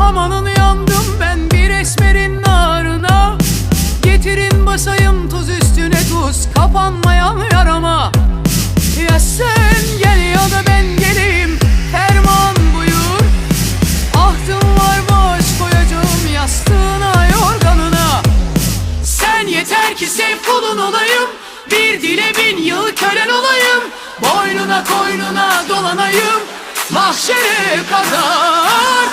Amanın yandım ben bir esmerin narına. Getirin basayım tuz üstüne tuz Kapanmayan yarama. Ya sen gel ya da ben geleyim Ferman buyur. Ahtım var boş koyacağım yastığına yorganına. Sen yeter ki sev kulun olayım Bir dile bin yıl kölen olayım. Boynuna koynuna dolanayım Mahşere kadar.